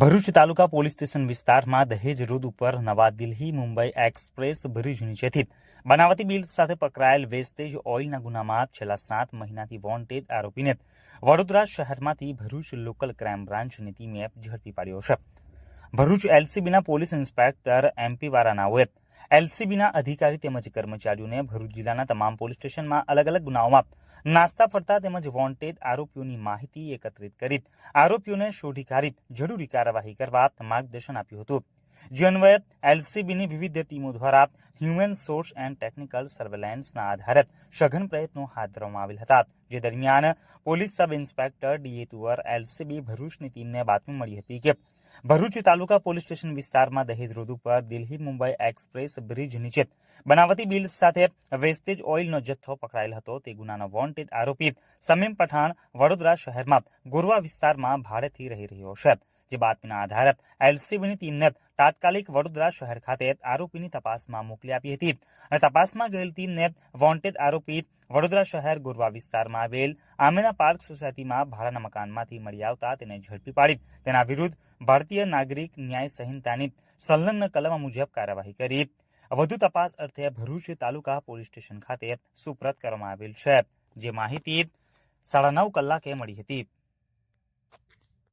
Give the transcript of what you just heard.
ભરૂચ તાલુકા police station વિસ્તારમાં દહેજ road ઉપર નવા દિલ્હી મુંબઈ એક્સપ્રેસ ભરૂચ નીચેથી બનાવટી બિલ સાથે પકડાયેલ વેસ્ટેજ ઓઇલના ગુનામાં છેલ્લા સાત મહિનાથી વોન્ટેડ આરોપીને વડોદરા શહેરમાંથી ભરૂચ લોકલ ક્રાઇમ બ્રાન્ચની ટીમે ઝડપી પાડ્યો છે. ભરૂચ એલસીબીના પોલીસ ઇન્સ્પેક્ટર એમપી વારાનાઓએ એલસીબીના અધિકારી તેમજ કર્મચારીઓને ભરૂચ જિલ્લાના તમામ પોલીસ સ્ટેશનમાં અલગ અલગ ગુનાઓમાં નાસ્તા ફરતા તેમજ વોન્ટેડ આરોપીઓની માહિતી એકત્રિત કરી. આરોપીઓને શોધી કાઢી. જરૂરી કાર્યવાહી કરવા માર્ગદર્શન આપ્યું હતું. જે એલસીબીની વિવિધ ટીમો દ્વારા હ્યુમન સોર્સ એન્ડ ટેકનિકલ સર્વેલન્સના આધારે સઘન પ્રયત્નો હાથ ધરવામાં આવેલ હતા. જે દરમિયાન police sub inspector DA Tuvar LCB ભરૂચની ટીમને બાતમી મળી હતી કે ભરૂચ તાલુકા પોલીસ સ્ટેશન વિસ્તારમાં દહેજ રોડ ઉપર દિલ્હી મુંબઈ એક્સપ્રેસ બ્રિજ નીચે બનાવટી બિલ સાથે વેસ્ટેજ ઓઇલનો જથ્થો પકડાયેલ હતો. તે ગુનાનો વોન્ટેડ આરોપી સમીમ પઠાણ વડોદરા શહેરમાં ગોરવા વિસ્તારમાં ભાડેથી રહી રહ્યો છે. જે બાતમીના આધારે એલસીબીની ટીમને તાત્કાલિક વડોદરા શહેર ખાતે આરોપીની તપાસમાં મોકલી આપી હતી અને તપાસમાં ગયેલ ટીમને વોન્ટેડ આરોપી વડોદરા શહેર ગોરવા વિસ્તારમાં આવેલ આમેના પાર્ક સોસાયટીમાં ભાડાના મકાનમાંથી મળી આવતા તેને ઝડપી પાડી. તેના વિરુદ્ધ ભારતીય નાગરિક ન્યાય સંહિતાની સંલગ્ન કલમ મુજબ કાર્યવાહી કરી. વધુ તપાસ અર્થે ભરૂચ તાલુકા પોલીસ સ્ટેશન ખાતે સુપ્રત કરવામાં આવેલ છે. જે માહિતી સાડા નવ કલાકે મળી હતી.